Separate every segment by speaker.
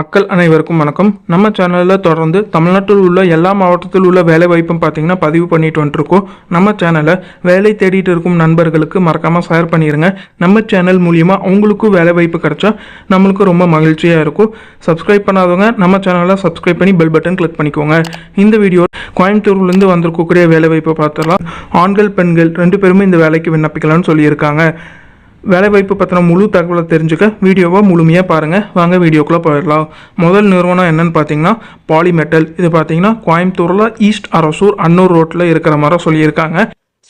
Speaker 1: மக்கள் அனைவருக்கும் வணக்கம். நம்ம சேனலில் தொடர்ந்து தமிழ்நாட்டில் உள்ள எல்லா மாவட்டத்தில் உள்ள வேலை வாய்ப்பும் பார்த்தீங்கன்னா பதிவு பண்ணிட்டு வந்துருக்கோம். நம்ம சேனலை வேலை தேடிட்டு இருக்கும் நண்பர்களுக்கு மறக்காமல் ஷேர் பண்ணிடுங்க நம்ம சேனல் மூலியமாக அவங்களுக்கும் வேலை வாய்ப்பு கிடைச்சா நம்மளுக்கு ரொம்ப மகிழ்ச்சியாக இருக்கும். சப்ஸ்கிரைப் பண்ணாதவங்க நம்ம சேனலை சப்ஸ்கிரைப் பண்ணி பெல் பட்டன் கிளிக் பண்ணிக்கோங்க. இந்த வீடியோ கோயம்புத்தூர்லேருந்து வந்திருக்கக்கூடிய வேலை வாய்ப்பை பார்த்துடலாம். ஆண்கள் பெண்கள் ரெண்டு பேருமே இந்த வேலைக்கு விண்ணப்பிக்கலாம்னு சொல்லியிருக்காங்க. வேலைவாய்ப்பு பற்றின முழு தகவலை தெரிஞ்சுக்க வீடியோவை முழுமையாக பாருங்கள் வாங்க வீடியோக்குள்ளே போயிடலாம். முதல் நிறுவனம் என்னென்னு பார்த்தீங்கன்னா பாலிமெட்டல் இது பார்த்தீங்கன்னா கோயம்புத்தூரில் ஈஸ்ட் அரசூர் அன்னூர் ரோட்டில் இருக்கிற மாதிரி சொல்லியிருக்காங்க.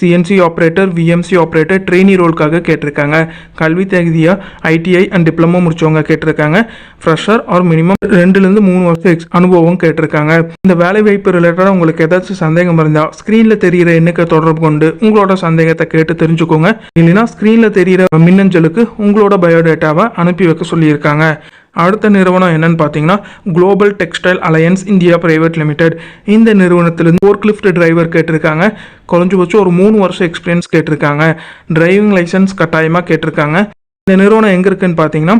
Speaker 1: CNC operator VMC operator trainee ரோலுக்காக கேட்டிருக்காங்க. கல்வி தகுதியாக ஐடிஐ அண்ட் டிப்ளமோ முடிச்சவங்க கேட்டிருக்காங்க. ஃப்ரெஷர் ஆர் மினிமம் ரெண்டுலேருந்து மூணு வருஷம் எக்ஸ் அனுபவம் கேட்டிருக்காங்க. இந்த வேலை வாய்ப்பு ரிலேட்டடாக உங்களுக்கு ஏதாச்சும் சந்தேகம் இருந்தால் ஸ்க்ரீனில் தெரிகிற எண்ணுக்கு தொடர்பு கொண்டு உங்களோட சந்தேகத்தை கேட்டு தெரிஞ்சுக்கோங்க. இல்லைன்னா ஸ்க்ரீனில் தெரிகிற மின்னஞ்சலுக்கு உங்களோட பயோடேட்டாவை அனுப்பி வைக்க சொல்லியிருக்காங்க. அடுத்த நிறுவனம் என்னன்னு பார்த்தீங்கன்னா global textile alliance India private limited இந்த நிறுவனத்திலிருந்து ஃபோர்க் லிஃப்ட் டிரைவர் கேட்டிருக்காங்க. குறைஞ்சபட்சம் ஒரு மூணு வருஷம் எக்ஸ்பீரியன்ஸ் கேட்டிருக்காங்க. டிரைவிங் லைசன்ஸ் கட்டாயமாக கேட்டிருக்காங்க. இந்த நிறுவனம் எங்கே இருக்குன்னு பார்த்தீங்கன்னா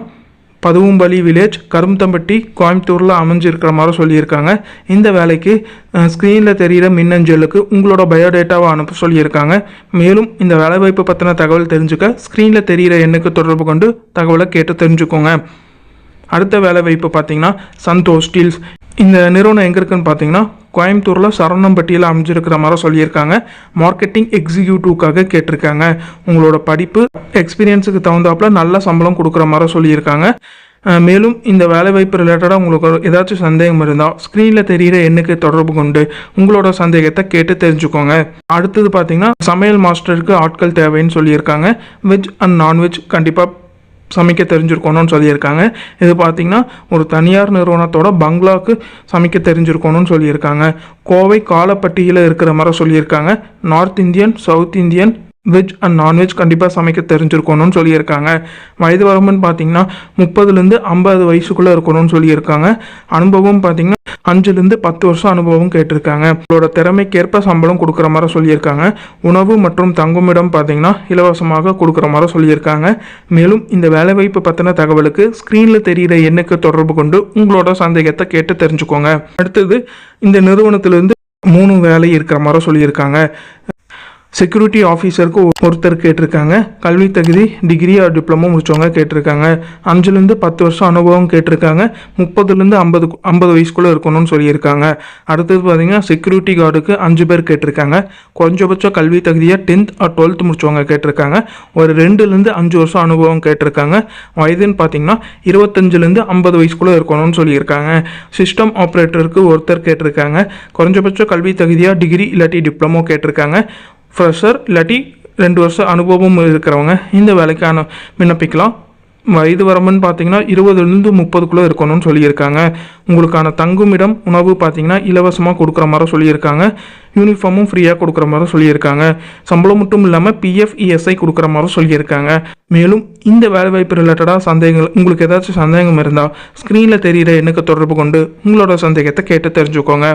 Speaker 1: பதுவும்பலி வில்லேஜ் கரும்பத்தம்பட்டி கோயம்புத்தூரில் அமைஞ்சிருக்கிற மாதிரி சொல்லியிருக்காங்க. இந்த வேலைக்கு ஸ்க்ரீனில் தெரிகிற மின்னஞ்சலுக்கு உங்களோட பயோடேட்டாவை அனுப்ப சொல்லியிருக்காங்க. மேலும் இந்த வேலைவாய்ப்பு பற்றின தகவல் தெரிஞ்சுக்க ஸ்க்ரீனில் தெரிகிற எண்ணுக்கு தொடர்பு கொண்டு தகவலை கேட்டு தெரிஞ்சுக்கோங்க. அடுத்த வேலை வாய்ப்பு பார்த்தீங்கன்னா சந்தோஷ் ஸ்டீல்ஸ் இந்த நிறுவனம் எங்கே இருக்குன்னு பார்த்தீங்கன்னா கோயம்புத்தூரில் சரவணம்பட்டியில் அமைஞ்சிருக்கிற மாதிரி சொல்லியிருக்காங்க. மார்க்கெட்டிங் எக்ஸிக்யூட்டிவ்க்காக கேட்டிருக்காங்க. உங்களோட படிப்பு எக்ஸ்பீரியன்ஸுக்கு தகுந்தாப்புல நல்ல சம்பளம் கொடுக்குற மாதிரி சொல்லியிருக்காங்க. மேலும் இந்த வேலைவாய்ப்பு ரிலேட்டடாக உங்களுக்கு ஏதாச்சும் சந்தேகம் இருந்தால் ஸ்க்ரீனில் தெரிகிற எண்ணுக்கு தொடர்பு கொண்டு உங்களோட சந்தேகத்தை கேட்டு தெரிஞ்சுக்கோங்க. அடுத்தது பார்த்தீங்கன்னா சமையல் மாஸ்டருக்கு ஆட்கள் தேவைன்னு சொல்லியிருக்காங்க. வெஜ் அண்ட் நான்வெஜ் கண்டிப்பாக சமைக்க தெரிஞ்சிருக்கணும்னு சொல்லியிருக்காங்க. இது பார்த்தீங்கன்னா ஒரு தனியார் நிறுவனத்தோட பங்களாக்கு சமைக்க தெரிஞ்சிருக்கணும்னு சொல்லியிருக்காங்க. கோவை காலப்பட்டியில் இருக்கிற மாதிரி சொல்லியிருக்காங்க. North Indian south Indian veg and non veg கண்டிப்பாக சமைக்க தெரிஞ்சிருக்கணும்னு சொல்லியிருக்காங்க. வயது வரம்புன்னு பார்த்தீங்கன்னா முப்பதுலேருந்து ஐம்பது வயசுக்குள்ளே இருக்கணும்னு சொல்லியிருக்காங்க. அனுபவம் பார்த்தீங்கன்னா அஞ்சுலேருந்து பத்து வருஷம் அனுபவம் கேட்டிருக்காங்க. உங்களோட திறமைக்கேற்ப சம்பளம் கொடுக்குற மாதிரி சொல்லியிருக்காங்க. உணவு மற்றும் தங்குமிடம் பார்த்தீங்கன்னா இலவசமாக கொடுக்குற மாதிரி சொல்லியிருக்காங்க. மேலும் இந்த வேலைவாய்ப்பு பற்றின தகவலுக்கு ஸ்க்ரீனில் தெரிகிற எண்ணுக்கு தொடர்பு கொண்டு உங்களோட சந்தேகத்தை கேட்டு தெரிஞ்சுக்கோங்க. அடுத்தது இந்த நிறுவனத்திலிருந்து மூணு வேலை இருக்கிற மாதிரி சொல்லியிருக்காங்க. செக்யூரிட்டி ஆஃபீஸருக்கு ஒருத்தர் கேட்டிருக்காங்க. கல்வி தகுதி டிகிரி ஆர் டிப்ளமோ முடிச்சவங்க கேட்டிருக்காங்க. அஞ்சுலேருந்து பத்து வருஷம் அனுபவம் கேட்டிருக்காங்க. முப்பதுலேருந்து ஐம்பது ஐம்பது வயசுக்குள்ளே இருக்கணும்னு சொல்லியிருக்காங்க. அடுத்தது பார்த்தீங்கன்னா செக்யூரிட்டி கார்டுக்கு அஞ்சு பேர் கேட்டிருக்காங்க. குறைஞ்சபட்ச கல்வி தகுதியாக டென்த் ஆர் டுவெல்த் முடிச்சவங்க கேட்டிருக்காங்க. ஒரு ரெண்டுலேருந்து அஞ்சு வருஷம் அனுபவம் கேட்டிருக்காங்க. வயதுன்னு பார்த்தீங்கன்னா இருபத்தஞ்சிலேருந்து ஐம்பது வயசுக்குள்ளே இருக்கணும்னு சொல்லியிருக்காங்க. சிஸ்டம் ஆப்ரேட்டருக்கு ஒருத்தர் கேட்டிருக்காங்க. குறைஞ்சபட்ச கல்வி தகுதியாக டிகிரி இல்லாட்டி டிப்ளமோ கேட்டிருக்காங்க. ஃப்ரெஷர் இல்லாட்டி ரெண்டு வருஷம் அனுபவம் இருக்கிறவங்க இந்த வேலைக்கான விண்ணப்பிக்கலாம். வயது வரம்புன்னு பார்த்தீங்கன்னா இருபதுலேருந்து முப்பதுக்குள்ளே இருக்கணும்னு சொல்லியிருக்காங்க. உங்களுக்கான தங்குமிடம் உணவு பார்த்தீங்கன்னா இலவசமாக கொடுக்குற மாதிரி சொல்லியிருக்காங்க. யூனிஃபார்மும் ஃப்ரீயாக கொடுக்குற மாதிரி சொல்லியிருக்காங்க. சம்பளம் மட்டும் இல்லாமல் பிஎஃப் இஎஸ்ஐ கொடுக்குற மாதிரி சொல்லியிருக்காங்க. மேலும் இந்த வேலைவாய்ப்பு ரிலேட்டடாக சந்தேகங்கள் உங்களுக்கு ஏதாச்சும் சந்தேகம் இருந்தால் ஸ்க்ரீனில் தெரிகிற எண்ணுக்கு தொடர்பு கொண்டு உங்களோட சந்தேகத்தை கேட்டு தெரிஞ்சுக்கோங்க.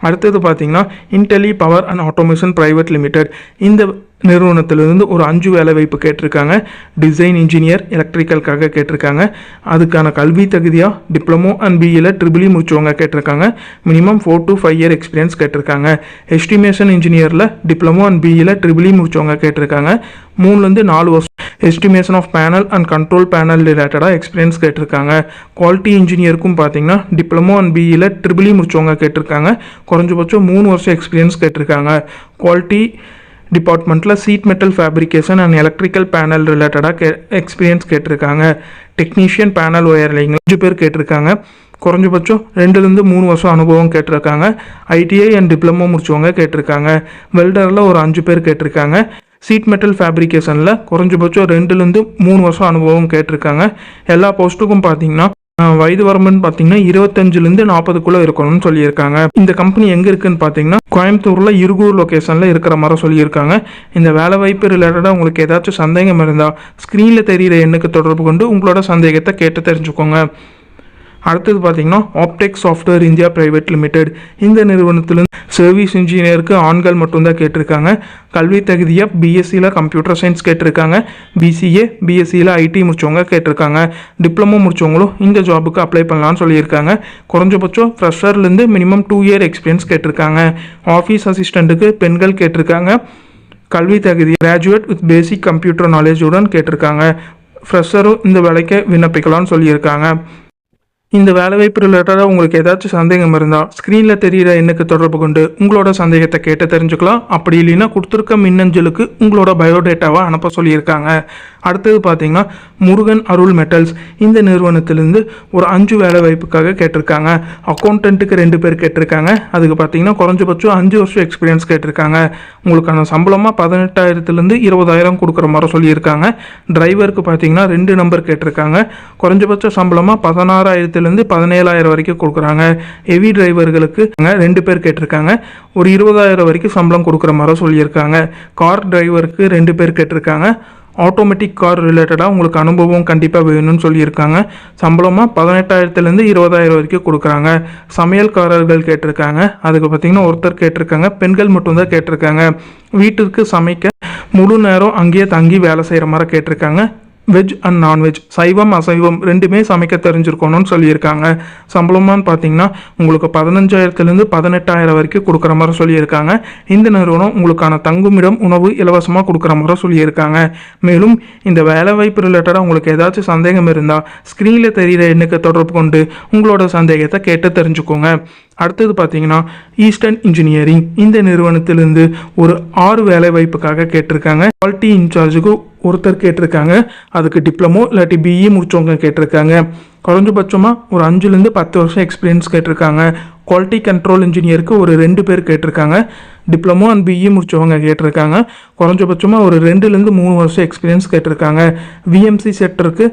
Speaker 1: அடுத்தது பார்த்தீங்கன்னா Intelli power and automation private limited இந்த நிறுவனத்திலிருந்து ஒரு அஞ்சு வேலை வாய்ப்பு கேட்டிருக்காங்க. டிசைன் இன்ஜினியர் எலக்ட்ரிக்கலுக்காக கேட்டிருக்காங்க. அதுக்கான கல்வி தகுதியாக டிப்ளமோ அண்ட் பிஇயில் ட்ரிபிளி முடிச்சவங்க கேட்டிருக்காங்க. Minimum four to five year experience கேட்டிருக்காங்க. எஸ்டிமேஷன் இன்ஜினியரில் டிப்ளமோ அண்ட் பிஇயில் ட்ரிபிளி முடிச்சவங்க கேட்டிருக்காங்க. மூணுலேருந்து நாலு வருஷம் estimation of panel and control panel ரிலேட்டடாக எக்ஸ்பீரியன்ஸ் கேட்டிருக்காங்க. குவாலிட்டி இன்ஜினியருக்கும் பார்த்தீங்கன்னா டிப்ளமோ அண்ட் பிஇயில் ட்ரிபிளி முடிச்சவங்க கேட்டிருக்காங்க. குறைஞ்சபட்சம் மூணு வருஷம் எக்ஸ்பீரியன்ஸ் கேட்டிருக்காங்க. குவாலிட்டி டிபார்ட்மெண்ட்டில் sheet metal fabrication and electrical panel ரிலேட்டடாக கே எக்ஸ்பீரியன்ஸ் கேட்டிருக்காங்க. டெக்னீஷியன் பேனல் ஒயர்லிங் அஞ்சு பேர் கேட்டிருக்காங்க. குறைஞ்சபட்சம் ரெண்டுலேருந்து மூணு வருஷம் அனுபவம் கேட்டிருக்காங்க. ஐடிஐ அண்ட் டிப்ளமோ முடிச்சவங்க கேட்டிருக்காங்க. வெல்டரில் ஒரு அஞ்சு பேர் கேட்டிருக்காங்க. சீட் மெட்டல் ஃபேப்ரிகேஷனில் குறைஞ்சபட்சம் ரெண்டுலேருந்து மூணு வருஷம் அனுபவம் கேட்டிருக்காங்க. எல்லா போஸ்ட்டுக்கும் பார்த்தீங்கன்னா வயது வரம்புன்னு பார்த்தீங்கன்னா இருபத்தஞ்சிலேருந்து நாற்பதுக்குள்ளே இருக்கணும்னு சொல்லியிருக்காங்க. இந்த கம்பெனி எங்கே இருக்குன்னு பார்த்தீங்கன்னா கோயம்புத்தூரில் இருகூர் லொக்கேஷனில் இருக்கிற மாதிரி சொல்லியிருக்காங்க. இந்த வேலை வாய்ப்பு ரிலேட்டடாக உங்களுக்கு ஏதாச்சும் சந்தேகம் இருந்தால் ஸ்க்ரீனில் தெரிகிற எண்ணுக்கு தொடர்பு கொண்டு உங்களோட சந்தேகத்தை கேட்டு தெரிஞ்சுக்கோங்க. அடுத்தது பார்த்தீங்கன்னா Aptech software India private limited இந்த நிறுவனத்திலிருந்து சர்வீஸ் இன்ஜினியருக்கு ஆண்கள் மட்டும்தான் கேட்டிருக்காங்க. கல்வி தகுதியாக பிஎஸ்சியில் கம்ப்யூட்டர் சயின்ஸ் கேட்டிருக்காங்க. பிசிஏ பிஎஸ்சியில் ஐடி முடிச்சவங்க கேட்டிருக்காங்க. டிப்ளமோ முடிச்சவங்களும் இந்த ஜாபுக்கு அப்ளை பண்ணலாம்னு சொல்லியிருக்காங்க. குறைஞ்சபட்சம் ஃப்ரெஷர்லேருந்து மினிமம் டூ இயர் எக்ஸ்பீரியன்ஸ் கேட்டிருக்காங்க. ஆஃபீஸ் அசிஸ்டண்ட்டுக்கு பெண்கள் கேட்டிருக்காங்க. கல்வி தகுதி கிராஜுவேட் வித் பேசிக் கம்ப்யூட்டர் நாலேஜுடன் கேட்டிருக்காங்க. ஃப்ரெஷரும் இந்த வேலைக்கு விண்ணப்பிக்கலாம்னு சொல்லியிருக்காங்க. இந்த வேலைவாய்ப்பு ரிலேட்டடாக உங்களுக்கு ஏதாச்சும் சந்தேகம் இருந்தால் ஸ்க்ரீனில் தெரிகிற எண்ணுக்கு தொடர்பு கொண்டு உங்களோட சந்தேகத்தை கேட்டு தெரிஞ்சுக்கலாம். அப்படி இல்லைன்னா கொடுத்துருக்க மின்னஞ்சலுக்கு உங்களோட பயோடேட்டாவை அனுப்ப சொல்லியிருக்காங்க. அடுத்தது பார்த்தீங்கன்னா முருகன் அருள் மெட்டல்ஸ் இந்த நிறுவனத்திலேருந்து ஒரு அஞ்சு வேலை வாய்ப்புக்காக கேட்டிருக்காங்க. அக்கௌண்டண்ட்டுக்கு ரெண்டு பேர் கேட்டிருக்காங்க. அதுக்கு பார்த்தீங்கன்னா குறைஞ்சபட்சம் அஞ்சு வருஷம் எக்ஸ்பீரியன்ஸ் கேட்டிருக்காங்க. உங்களுக்கான சம்பளமாக பதினெட்டாயிரத்துலேருந்து இருபதாயிரம் கொடுக்குற மாதிரி சொல்லியிருக்காங்க. டிரைவருக்கு பார்த்தீங்கன்னா ரெண்டு நம்பர் கேட்டிருக்காங்க. குறைஞ்சபட்ச சம்பளமாக பதினாறாயிரத்து பதினாறாயிரத்துலேருந்து பதினேழாயிரம் வரைக்கும் கொடுக்குறாங்க. ஹெவி டிரைவர்களுக்கு ரெண்டு பேர் கேட்டிருக்காங்க. ஒரு இருபதாயிரம் வரைக்கும் சம்பளம் கொடுக்குற மாதிரி சொல்லியிருக்காங்க. கார் டிரைவருக்கு ரெண்டு பேர் கேட்டிருக்காங்க. ஆட்டோமேட்டிக் கார் ரிலேட்டடாக உங்களுக்கு அனுபவம் கண்டிப்பாக வேணும்னு சொல்லியிருக்காங்க. சம்பளமாக பதினெட்டாயிரத்துலேருந்து இருபதாயிரம் வரைக்கும் கொடுக்குறாங்க. சமையல்காரர்கள் கேட்டிருக்காங்க. அதுக்கு பார்த்தீங்கன்னா ஒருத்தர் கேட்டிருக்காங்க. பெண்கள் மட்டும்தான் கேட்டிருக்காங்க. வீட்டிற்கு சமைக்க முழு நேரம் அங்கேயே தங்கி வேலை செய்கிற மாதிரி கேட்டிருக்காங்க. வெஜ் அண்ட் நான்வெஜ் சைவம் அசைவம் ரெண்டுமே சமைக்க தெரிஞ்சிருக்கணும்னு சொல்லியிருக்காங்க. சம்பளமான்னு பார்த்தீங்கன்னா உங்களுக்கு பதினஞ்சாயிரத்துலேருந்து பதினெட்டாயிரம் வரைக்கும் கொடுக்குற மாதிரி சொல்லியிருக்காங்க. இந்த நிறுவனம் உங்களுக்கான தங்குமிடம் உணவு இலவசமாக கொடுக்குற மாதிரி சொல்லியிருக்காங்க. மேலும் இந்த வேலைவாய்ப்பு ரிலேட்டடாக உங்களுக்கு ஏதாச்சும் சந்தேகம் இருந்தால் ஸ்க்ரீனில் தெரிகிற எண்ணுக்கு தொடர்பு கொண்டு உங்களோட சந்தேகத்தை கேட்டு தெரிஞ்சுக்கோங்க. அடுத்தது பார்த்தீங்கன்னா ஈஸ்டர்ன் இன்ஜினியரிங் இந்த நிறுவனத்திலிருந்து ஒரு ஆறு வேலை வாய்ப்புக்காக கேட்டிருக்காங்க. குவாலிட்டி இன்சார்ஜுக்கு ஒருத்தர் கேட்டிருக்காங்க. அதுக்கு டிப்ளமோ இல்லாட்டி பிஇ முடிச்சவங்க கேட்டிருக்காங்க. குறைஞ்சபட்சமாக ஒரு அஞ்சுலேருந்து பத்து வருஷம் எக்ஸ்பீரியன்ஸ் கேட்டிருக்காங்க. குவாலிட்டி கண்ட்ரோல் இன்ஜினியருக்கு ஒரு ரெண்டு பேர் கேட்டிருக்காங்க. டிப்ளமோ அண்ட் பிஇ முடிச்சவங்க கேட்டிருக்காங்க. குறைஞ்சபட்சமாக ஒரு ரெண்டுலேருந்து மூணு வருஷம் எக்ஸ்பீரியன்ஸ் கேட்டிருக்காங்க. விஎம்சி செக்டருக்கு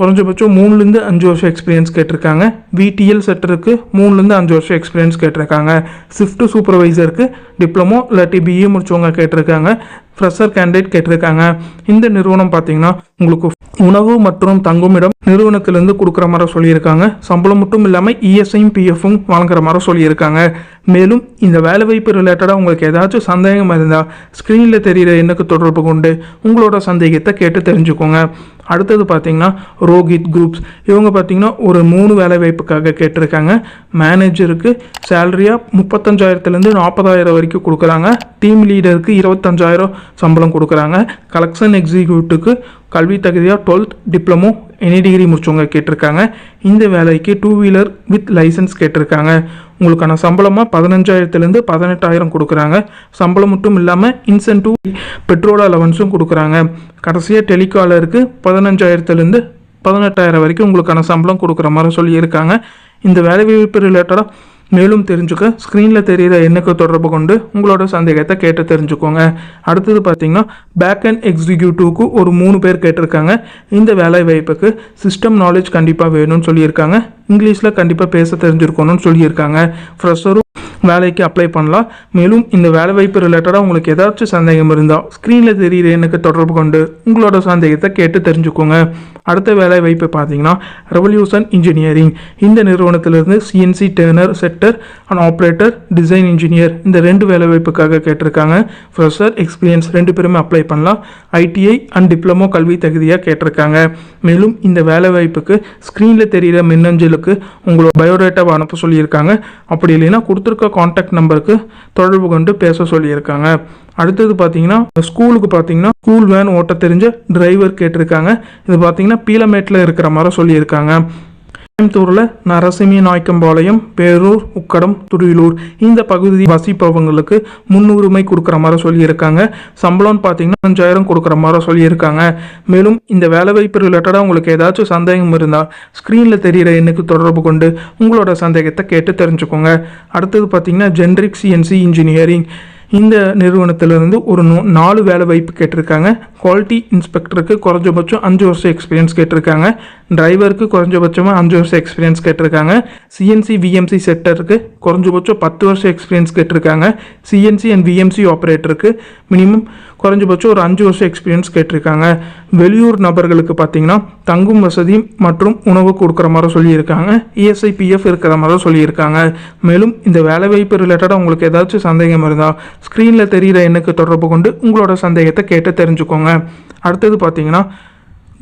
Speaker 1: குறைஞ்சபட்சம் மூணுலேருந்து அஞ்சு வருஷம் எக்ஸ்பீரியன்ஸ் கேட்டிருக்காங்க. விடிஎல் செட்டருக்கு மூணுலேருந்து அஞ்சு வருஷம் எக்ஸ்பீரியன்ஸ் கேட்டிருக்காங்க. ஸ்விஃப்ட் சூப்பர்வைசருக்கு டிப்ளமோ இல்லாட்டி பிஏ முடிச்சவங்க கேட்டிருக்காங்க. ஃப்ரெஷர் கேண்டிடேட் கேட்டிருக்காங்க. இந்த நிறுவனம் பார்த்தீங்கன்னா உங்களுக்கு உணவு மற்றும் தங்குமிடம் நிறுவனத்திலேருந்து கொடுக்குற மாதிரி சொல்லியிருக்காங்க. சம்பளம் மட்டும் இல்லாமல் இஎஸ்ஐயும் பிஎஃப்பும் வழங்குற மாதிரி சொல்லியிருக்காங்க. மேலும் இந்த வேலைவாய்ப்பு ரிலேட்டடாக உங்களுக்கு ஏதாச்சும் சந்தேகம் இருந்தால் ஸ்க்ரீனில் தெரிகிற எண்ணுக்கு தொடர்பு கொண்டு உங்களோட சந்தேகத்தை கேட்டு தெரிஞ்சுக்கோங்க. அடுத்தது பார்த்தீங்கன்னா ரோஹித் குரூப்ஸ் இவங்க பார்த்தீங்கன்னா ஒரு மூணு வேலை வாய்ப்புக்காக கேட்டிருக்காங்க. மேனேஜருக்கு சேலரியாக முப்பத்தஞ்சாயிரத்துலேருந்து நாற்பதாயிரம் வரைக்கும் கொடுக்குறாங்க. டீம் லீடருக்கு இருபத்தஞ்சாயிரம் சம்பளம் கொடுக்குறாங்க. கலெக்ஷன் எக்ஸிக்யூட்டிவ்க்கு கல்வி தகுதியாக டுவெல்த் டிப்ளமோ எனி டிகிரி முடிச்சவங்க கேட்டிருக்காங்க. இந்த வேலைக்கு டூ வீலர் வித் லைசன்ஸ் கேட்டிருக்காங்க. உங்களுக்கான சம்பளமாக பதினஞ்சாயிரத்துலேருந்து பதினெட்டாயிரம் கொடுக்குறாங்க. சம்பளம் மட்டும் இல்லாமல் இன்சென்டிவ் பெட்ரோல் அலவன்ஸும் கொடுக்குறாங்க. கடைசியாக டெலிகாலருக்கு பதினஞ்சாயிரத்துலேருந்து பதினெட்டாயிரம் வரைக்கும் உங்களுக்கான சம்பளம் கொடுக்குற மாதிரி சொல்லியிருக்காங்க. இந்த வேலைவாய்ப்பு ரிலேட்டடாக மேலும் தெரிஞ்சுக்க ஸ்க்ரீனில் தெரிகிற எண்ணுக்கு தொடர்பு கொண்டு உங்களோட சந்தேகத்தை கேட்டு தெரிஞ்சுக்கோங்க. அடுத்தது பார்த்தீங்கன்னா பேக் அண்ட் எக்ஸிக்யூட்டிவ்க்கு ஒரு மூணு பேர் கேட்டிருக்காங்க. இந்த வேலை வாய்ப்புக்கு சிஸ்டம் நாலேஜ் கண்டிப்பாக வேணும்னு சொல்லியிருக்காங்க. இங்கிலீஷில் கண்டிப்பாக பேச தெரிஞ்சிருக்கணும்னு சொல்லியிருக்காங்க. ஃப்ரெஷரும் வேலைக்கு அப்ளை பண்ணலாம். மேலும் இந்த வேலை வாய்ப்பு ரிலேட்டடாக உங்களுக்கு ஏதாச்சும் சந்தேகம் இருந்தால் ஸ்க்ரீனில் தெரிகிற எண்ணுக்கு தொடர்பு கொண்டு உங்களோட சந்தேகத்தை கேட்டு தெரிஞ்சுக்கோங்க. அடுத்த வேலை வாய்ப்பு பார்த்தீங்கன்னா ரெவல்யூஷன் இன்ஜினியரிங் இந்த நிறுவனத்திலிருந்து CNC turner sector and operator design engineer இந்த ரெண்டு வேலை வாய்ப்புக்காக கேட்டிருக்காங்க. ஃப்ரெஷர் எக்ஸ்பீரியன்ஸ் ரெண்டு பேருமே அப்ளை பண்ணலாம். ஐடிஐ அண்ட் டிப்ளமோ கல்வி தகுதியாக கேட்டிருக்காங்க. மேலும் இந்த வேலை வாய்ப்புக்கு ஸ்க்ரீனில் தெரிகிற மின்னஞ்சலுக்கு உங்களோட பயோடேட்டாவை அனுப்ப சொல்லியிருக்காங்க. அப்படி இல்லைன்னா கொடுத்துருக்க காண்டாக்ட் நம்பருக்கு தொடர்பு கொண்டு பேச சொல்லியிருக்காங்க. அடுத்தது பார்த்தீங்கன்னா ஸ்கூலுக்கு பார்த்தீங்கன்னா ஸ்கூல் வேன் ஓட்ட தெரிஞ்ச டிரைவர் கேட்டிருக்காங்க. இது பார்த்தீங்கன்னா பீலமேட்டில் இருக்கிற மாதிரி சொல்லியிருக்காங்க. கோயம்புத்தூரில் நரசிம்மி நாய்க்கம்பாளையம் பேரூர் உக்கடம் துடியலூர் இந்த பகுதி வசிப்பவங்களுக்கு முன்னுரிமை கொடுக்குற மாதிரி சொல்லியிருக்காங்க. சம்பளம்னு பார்த்தீங்கன்னா அஞ்சாயிரம் கொடுக்குற மாதிரி சொல்லியிருக்காங்க. மேலும் இந்த வேலைவாய்ப்பு ரிலேட்டடாக உங்களுக்கு ஏதாச்சும் சந்தேகம் இருந்தால் ஸ்க்ரீனில் தெரிகிற எண்ணுக்கு தொடர்பு கொண்டு உங்களோட சந்தேகத்தை கேட்டு தெரிஞ்சுக்கோங்க. அடுத்தது பார்த்தீங்கன்னா ஜென்ரிக் சிஎன்சி இன்ஜினியரிங் இந்த நிறுவனத்திலிருந்து ஒரு நூ- நாலு வேலை வாய்ப்பு கேட்டிருக்காங்க. குவாலிட்டி இன்ஸ்பெக்டருக்கு குறைஞ்சபட்சம் அஞ்சு வருஷம் எக்ஸ்பீரியன்ஸ் கேட்டிருக்காங்க. டிரைவருக்கு குறைஞ்சபட்சமாக அஞ்சு வருஷம் எக்ஸ்பீரியன்ஸ் கேட்டிருக்காங்க. சிஎன்சி விஎம்சி செக்டருக்கு குறைஞ்சபட்சம் பத்து வருஷம் எக்ஸ்பீரியன்ஸ் கேட்டிருக்காங்க. சிஎன்சி அண்ட் விஎம்சி ஆப்ரேட்டருக்கு மினிமம் குறைஞ்சபட்சம் ஒரு அஞ்சு வருஷம் எக்ஸ்பீரியன்ஸ் கேட்டிருக்காங்க. வெளியூர் நபர்களுக்கு பார்த்தீங்கன்னா தங்கும் வசதி மற்றும் உணவு கொடுக்குற மாதிரி சொல்லியிருக்காங்க. இஎஸ்ஐபிஎஃப் இருக்கிற மாதிரி சொல்லியிருக்காங்க. மேலும் இந்த வேலைவாய்ப்பு ரிலேட்டடாக உங்களுக்கு ஏதாச்சும் சந்தேகம் இருந்தால் ஸ்க்ரீனில் தெரிகிற எண்ணுக்கு தொடர்பு கொண்டு உங்களோட சந்தேகத்தை கேட்டு தெரிஞ்சுக்கோங்க. அடுத்தது பார்த்தீங்கன்னா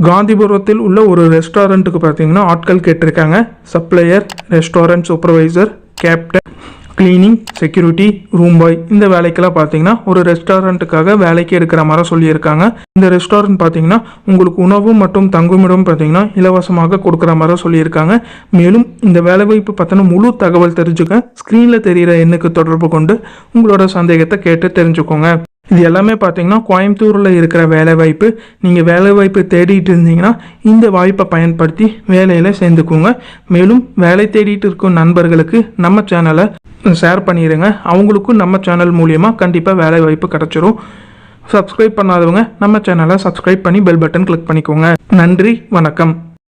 Speaker 1: காந்திபுரத்தில் உள்ள ஒரு ரெஸ்டாரண்ட்டுக்கு பார்த்தீங்கன்னா ஆட்கள் கேட்டிருக்காங்க. Supplier restaurant supervisor captain cleaning security room boy இந்த வேலைக்கெல்லாம் பார்த்தீங்கன்னா ஒரு ரெஸ்டாரண்ட்டுக்காக வேலைக்கு எடுக்கிற மாதிரி சொல்லியிருக்காங்க. இந்த ரெஸ்டாரண்ட் பார்த்தீங்கன்னா உங்களுக்கு உணவு மற்றும் தங்குமிடம் பார்த்தீங்கன்னா இலவசமாக கொடுக்குற மாதிரி சொல்லியிருக்காங்க. மேலும் இந்த வேலைவாய்ப்பு பற்றின முழு தகவல் தெரிஞ்சுக்க ஸ்க்ரீனில் தெரிகிற எண்ணுக்கு தொடர்பு கொண்டு உங்களோட சந்தேகத்தை கேட்டு தெரிஞ்சுக்கோங்க. இது எல்லாமே பார்த்தீங்கன்னா கோயம்புத்தூரில் இருக்கிற வேலைவாய்ப்பு. நீங்கள் வேலைவாய்ப்பு தேடிட்டு இருந்தீங்கன்னா இந்த வாய்ப்பை பயன்படுத்தி வேலையில் சேர்ந்துக்குங்க. மேலும் வேலை தேடிட்டு இருக்கும் நண்பர்களுக்கு நம்ம சேனலை ஷேர் பண்ணிடுங்க அவங்களுக்கும் நம்ம சேனல் மூலியமாக கண்டிப்பாக வேலை வாய்ப்பு கிடச்சிரும். சப்ஸ்கிரைப் பண்ணாதவங்க நம்ம சேனலை சப்ஸ்கிரைப் பண்ணி பெல் பட்டன் கிளிக் பண்ணிக்கோங்க. நன்றி வணக்கம்.